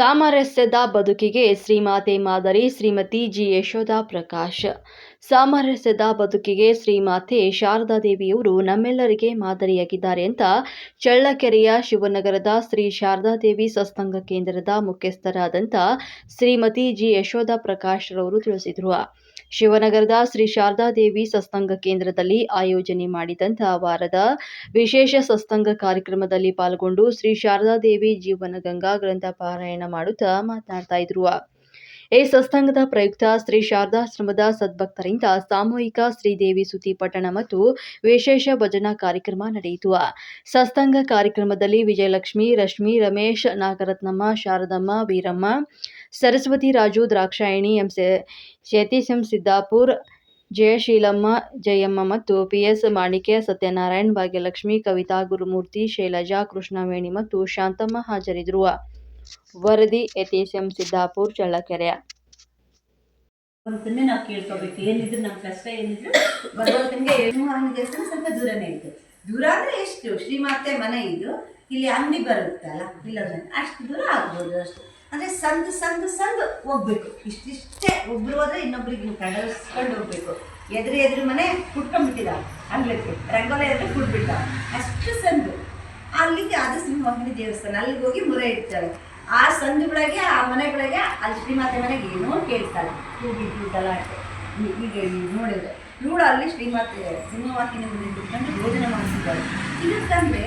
ಸಾಮರಸ್ಯದ ಬದುಕಿಗೆ ಶ್ರೀಮಾತೆ ಮಾದರಿ ಶ್ರೀಮತಿ ಜಿ ಯಶೋಧ ಪ್ರಕಾಶ್. ಸಾಮರಸ್ಯದ ಬದುಕಿಗೆ ಶ್ರೀಮಾತೆ ಶಾರದಾದೇವಿಯವರು ನಮ್ಮೆಲ್ಲರಿಗೆ ಮಾದರಿಯಾಗಿದ್ದಾರೆ ಅಂತ ಚಳ್ಳಕೆರೆಯ ಶಿವನಗರದ ಶ್ರೀ ಶಾರದಾದೇವಿ ಸತ್ಸಂಗ ಕೇಂದ್ರದ ಮುಖ್ಯಸ್ಥರಾದಂಥ ಶ್ರೀಮತಿ ಜಿ ಯಶೋಧ ಪ್ರಕಾಶ್ ರವರು ತಿಳಿಸಿದರು. ಶಿವನಗರದ ಶ್ರೀ ಶಾರದಾದೇವಿ ಸತ್ಸಂಗ ಕೇಂದ್ರದಲ್ಲಿ ಆಯೋಜನೆ ಮಾಡಿದಂಥ ವಾರದ ವಿಶೇಷ ಸತ್ಸಂಗ ಕಾರ್ಯಕ್ರಮದಲ್ಲಿ ಪಾಲ್ಗೊಂಡು ಶ್ರೀ ಶಾರದಾದೇವಿ ಜೀವನ ಗಂಗಾ ಗ್ರಂಥ ಪಾರಾಯಣ ಮಾಡುತ್ತಾ ಮಾತನಾಡ್ತಾ ಇದ್ರು. ಈ ಸತ್ಸಂಗದ ಪ್ರಯುಕ್ತ ಶ್ರೀ ಶಾರದಾಶ್ರಮದ ಸದ್ಭಕ್ತರಿಂದ ಸಾಮೂಹಿಕ ಶ್ರೀದೇವಿ ಸುತಿ ಪಠಣ ಮತ್ತು ವಿಶೇಷ ಭಜನಾ ಕಾರ್ಯಕ್ರಮ ನಡೆಯಿತು. ಸತ್ಸಂಗ ಕಾರ್ಯಕ್ರಮದಲ್ಲಿ ವಿಜಯಲಕ್ಷ್ಮಿ, ರಶ್ಮಿ, ರಮೇಶ್, ನಾಗರತ್ನಮ್ಮ, ಶಾರದಮ್ಮ, ವೀರಮ್ಮ, ಸರಸ್ವತಿ ರಾಜು, ದ್ರಾಕ್ಷಾಯಣಿ, ಎಂ ಸತೀಶ್ ಎಂ ಸಿದ್ದಾಪುರ್, ಜಯಶೀಲಮ್ಮ, ಜಯಮ್ಮ ಮತ್ತು ಪಿಎಸ್ ಮಾಣಿಕೆ ಸತ್ಯನಾರಾಯಣ್, ಭಾಗ್ಯಲಕ್ಷ್ಮಿ, ಕವಿತಾ ಗುರುಮೂರ್ತಿ, ಶೈಲಜಾ, ಕೃಷ್ಣವೇಣಿ ಮತ್ತು ಶಾಂತಮ್ಮ ಹಾಜರಿದ್ದರು. ವರದಿ ಯತೀಶ್ ಸಿದ್ದಾಪುರ್, ಚಳ್ಳಕೆರೆ. ಭಗವಂತನ್ನೇ ನಾವು ಕೇಳ್ಕೋಬೇಕು. ಏನಿದ್ರು ನಮ್ಮ ಕಷ್ಟ ಏನಿದ್ರು ಭಗವಂತನಿಗೆ ಸಿಂಹವಾಹಿನಿ ದೇವಸ್ಥಾನ ಸ್ವಲ್ಪ ದೂರನೇ ಇತ್ತು. ದೂರ ಅಂದ್ರೆ ಎಷ್ಟು? ಶ್ರೀಮಾತೆ ಮನೆ ಇದು. ಇಲ್ಲಿ ಅಂಗಡಿ ಬರುತ್ತಲ್ಲ ಇಲ್ಲದ ಅಷ್ಟು ದೂರ ಆಗ್ಬೋದು ಅಷ್ಟು. ಅಂದ್ರೆ ಸಂದು ಸಂದು ಸಂದು ಹೋಗ್ಬೇಕು. ಇಷ್ಟಿಷ್ಟೇ ಒಬ್ರು ಹೋದ್ರೆ ಇನ್ನೊಬ್ರಿಗೆ ಕಡಸ್ಕೊಂಡು ಹೋಗ್ಬೇಕು. ಎದುರು ಎದುರು ಮನೆ ಕುಟ್ಕೊಂಡ್ಬಿಟ್ಟಿದ ಅಂಗ್ಲಕ್ಕೆ ರಂಗೋಲೆ ಎದುರು ಕುಟ್ಬಿಟ್ಟ ಅಷ್ಟು ಸಂದು. ಅಲ್ಲಿಗೆ ಅದು ಸಿಂಹವಾಹಿನಿ ದೇವಸ್ಥಾನ. ಅಲ್ಲಿಗೆ ಹೋಗಿ ಮುರ ಇಡ್ತಾಳೆ. ಆ ಸಂದುಗಳಿಗೆ ಆ ಮನೆಗಳಿಗೆ ಅಲ್ಲಿ ಶ್ರೀಮಾತೆ ಮನೆಗೆ ಏನೋ ಕೇಳ್ತಾಳೆ. ಕೂಗಿದ್ದು ಗಲಾಟೆ ಈ ನೋಡಿದ್ರೆ. ಇವಳು ಅಲ್ಲಿ ಶ್ರೀಮಾತೆ ಸಿಂಹವಾಹಿನಿ ಮುಂದೆ ಕುತ್ಕೊಂಡು ಭೋಜನ ಮಾಡಿಸಿದ್ದಾಳೆ ಇದಕ್ಕಂದ್ರೆ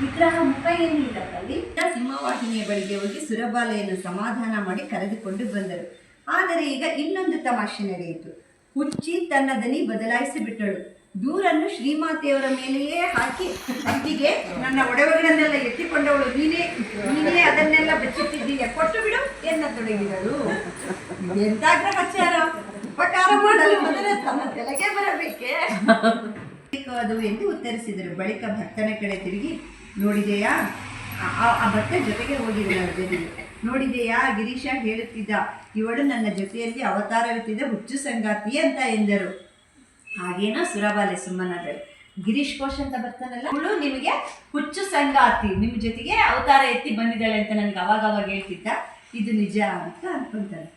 ವಿಗ್ರಹ ಮುಖ ಏನು ಇಲ್ಲ ಅಲ್ಲಿ. ಸಿಂಹವಾಹಿನಿಯ ಬಳಿಗೆ ಹೋಗಿ ಸುರಬಾಲೆಯನ್ನು ಸಮಾಧಾನ ಮಾಡಿ ಕರೆದುಕೊಂಡು ಬಂದರು. ಆದರೆ ಈಗ ಇನ್ನೊಂದು ತಮಾಷೆ ನಡೆಯಿತು. ಹುಚ್ಚಿ ತನ್ನ ದನಿ ಬದಲಾಯಿಸಿ ಬಿಟ್ಟಳು ದೂರನ್ನು ಶ್ರೀಮಾತೆಯವರ ಮೇಲೆಯೇ ಹಾಕಿ ಅತ್ತಿಗೆ ನನ್ನ ಒಡವೆಗಳನ್ನೆಲ್ಲ ಎತ್ತಿಕೊಂಡವಳು ನೀನೇ ನೀನೇ ಅದನ್ನೆಲ್ಲ ಬಚ್ಚಿಟ್ಟಿದ್ದೀಯ ಕೊಟ್ಟು ಬಿಡು ಎನ್ನ ತೊಡಗಿದಳು ಎಂತ ಗ್ರಹಚಾರ ಉಪಕಾರ ಮಾಡಲು ಮೊದಲೇ ತನ್ನ ತಲೆಗೆ ಬರಬೇಕೆ? ಅದು ಎಂದು ಉತ್ತರಿಸಿದರು. ಬಳಿಕ ಭಕ್ತನ ಕಡೆ ತಿರುಗಿ, ನೋಡಿದೆಯಾ? ಆ- ಭಕ್ತ ಜೊತೆಗೆ ಹೋಗಿದ್ದಳು ಜೊತೆಗೆ. ನೋಡಿದೆಯಾ? ಗಿರೀಶ ಹೇಳುತ್ತಿದ್ದ. ಇವಳು ನನ್ನ ಜೊತೆಯಲ್ಲಿ ಅವತಾರವಿತ್ತಿದ್ದ ಹುಚ್ಚು ಸಂಗಾತಿ ಅಂತ ಎಂದರು. ಹಾಗೇನೋ ಸುರಬಾಲೆ ಸುಮ್ಮನಾದಳು ಗಿರೀಶ್ ಘೋಷ್ ಅಂತ ಬರ್ತಾನಲ್ಲ, ಅವಳು ನಿಮಗೆ ಹುಚ್ಚು ಸಂಗಾತಿ, ನಿಮ್ಮ ಜೊತೆಗೆ ಅವತಾರ ಎತ್ತಿ ಬಂದಿದ್ದಾಳೆ ಅಂತ ನನಗೆ ಅವಾಗ ಹೇಳ್ತಿದ್ದ. ಇದು ನಿಜ ಅಂತ ಅನ್ಕೊಂತಾನೆ.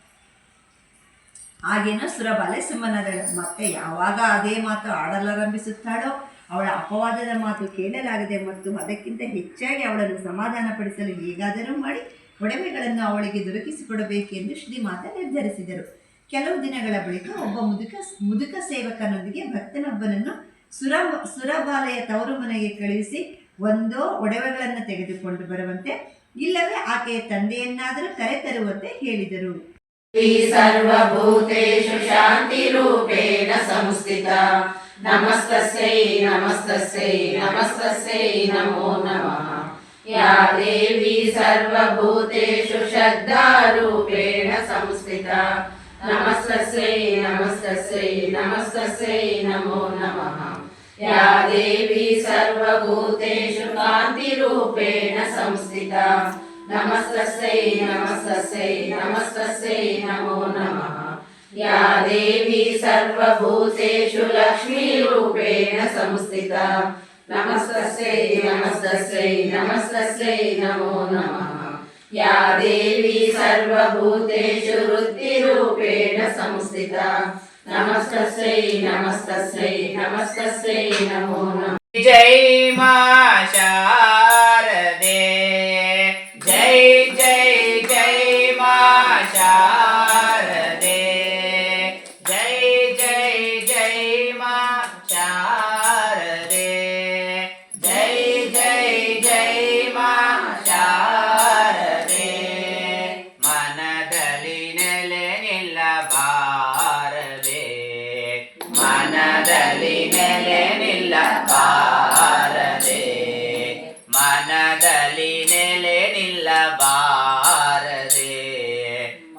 ಹಾಗೇನೋ ಸುರಬಾಲೆ ಸುಮ್ಮನಾದಳು ಮತ್ತೆ ಯಾವಾಗ ಅದೇ ಮಾತು ಆಡಲಾರಂಭಿಸುತ್ತಾಳೋ, ಅವಳ ಅಪವಾದದ ಮಾತು ಕೇಳಲಾಗದೆ ಮತ್ತು ಅದಕ್ಕಿಂತ ಹೆಚ್ಚಾಗಿ ಅವಳನ್ನು ಸಮಾಧಾನಪಡಿಸಲು ಹೇಗಾದರೂ ಮಾಡಿ, ಒಡವೆಗಳನ್ನು ಅವಳಿಗೆ ದೊರಕಿಸಿಕೊಡಬೇಕೆಂದು ಶ್ರೀಮಾತ ನಿರ್ಧರಿಸಿದರು. ಕೆಲವು ದಿನಗಳ ಬಳಿಕ ಒಬ್ಬ ಮುದುಕ ಮುದುಕ ಸೇವಕನೊಂದಿಗೆ ಭಕ್ತನೊಬ್ಬನನ್ನು ಸುರ, ಸುರಬಾಲೆಯ ತವರು ಮನೆಗೆ ಕಳುಹಿಸಿ ಒಂದೋ ಒಡವೆಗಳನ್ನು ತೆಗೆದುಕೊಂಡು ಬರುವಂತೆ, ಇಲ್ಲವೇ ಆಕೆಯ ತಂದೆಯನ್ನಾದರೂ ಕರೆ ತರುವಂತೆ ಹೇಳಿದರು. ಸಂಸ್ಥಿತ ನಮಸ್ತಸ್ಯೈ ನಮಸ್ತಸ್ಯೈ ನಮಸ್ತಸ್ಯೈ ನಮೋ ನಮಃ. ಯಾ ದೇವಿ ಸರ್ವಭೂತೇಷು ಶ್ರದ್ಧಾರೂಪೇಣ ಸಂಸ್ಥಿತ श्रद्धारूपेण संस्थिता नमस्तस्यै नमस्तस्यै नमस्तस्यै नमो नमः या देवी सर्वभूतेषु कान्तिरूपेण संस्थिता नमस्तस्यै नमस्तस्यै नमस्तस्यै नमो नमः या देवी सर्वभूतेषु लक्ष्मीरूपेण संस्थिता नमस्तस्यै नमस्तस्यै नमस्तस्यै नमो नमः या देवी सर्वभूतेषु वृत्तिरूपेण संस्थिता नमस्तस्यै नमस्तस्यै नमस्तस्यै नमो नमः जय मा शारदे जय जय जय मा शारदे ನೆಲೆ ನಿಲ್ಲಬಾರದೆ ಮನದಲ್ಲಿ ನೆಲೆ ನಿಲ್ಲಬಾರದೆ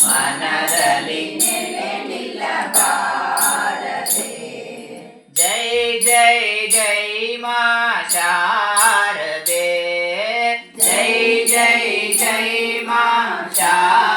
ಮನದಲ್ಲಿ ನೆಲೆ ನಿಲ್ಲಬಾರದೆ ಜೈ ಜೈ ಜೈ ಮಾ ಶಾರದೆ ಜೈ ಜೈ ಜೈ ಮಾ ಶಾರದೆ